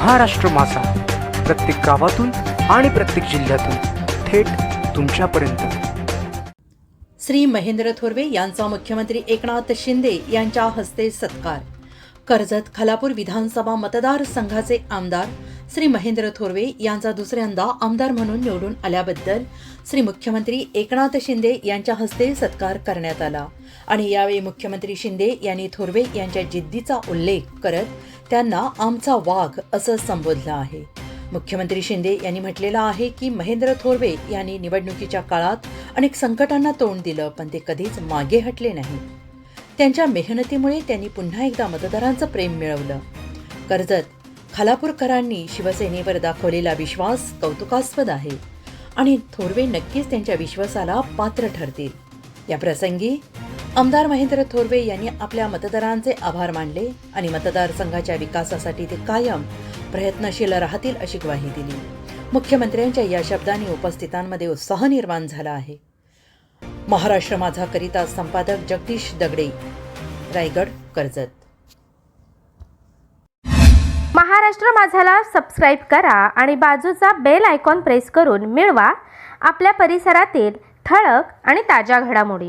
महाराष्ट्र माझा. प्रत्येक गावातून आणि प्रत्येक जिल्ह्यातून थेट तुमच्यापर्यंत. श्री महेंद्र थोरवे यांचा मुख्यमंत्री एकनाथ शिंदे यांच्या हस्ते सत्कार. कर्जत खालापूर विधानसभा मतदारसंघाचे आमदार श्री महेंद्र थोरवे यांचा दुसऱ्यांदा आमदार म्हणून निवडून आल्याबद्दल श्री मुख्यमंत्री एकनाथ शिंदे यांच्या हस्ते सत्कार करण्यात आला. आणि यावेळी मुख्यमंत्री शिंदे यांनी थोरवे यांच्या जिद्दीचा उल्लेख करत त्यांना आमचा वाघ असं संबोधलं आहे. मुख्यमंत्री शिंदे यांनी म्हटलेलं आहे की महेंद्र थोरवे यांनी निवडणुकीच्या काळात अनेक संकटांना तोंड दिलं पण ते कधीच मागे हटले नाही. त्यांच्या मेहनतीमुळे त्यांनी पुन्हा एकदा मतदारांचं प्रेम मिळवलं. कर्जत खालापूरकरांनी शिवसेनेवर दाखवलेला विश्वास कौतुकास्पद आहे आणि थोरवे नक्कीच त्यांच्या विश्वासाला पात्र ठरतील. या प्रसंगी आमदार महेंद्र थोरवे यांनी आपल्या मतदारांचे आभार मानले आणि मतदारसंघाच्या विकासासाठी ते कायम प्रयत्नशील राहतील अशी ग्वाही दिली. मुख्यमंत्र्यांच्या या शब्दांनी उपस्थितांमध्ये उत्साह निर्माण झाला आहे. महाराष्ट्र माझा करिता संपादक जगदीश दगडे रायगड कर्जत. महाराष्ट्र माझाला सबस्क्राईब करा आणि बाजूचा बेल आयकॉन प्रेस करून मिळवा. आपल्या परिसरातील ठळक आणि ताज्या घडामोडी.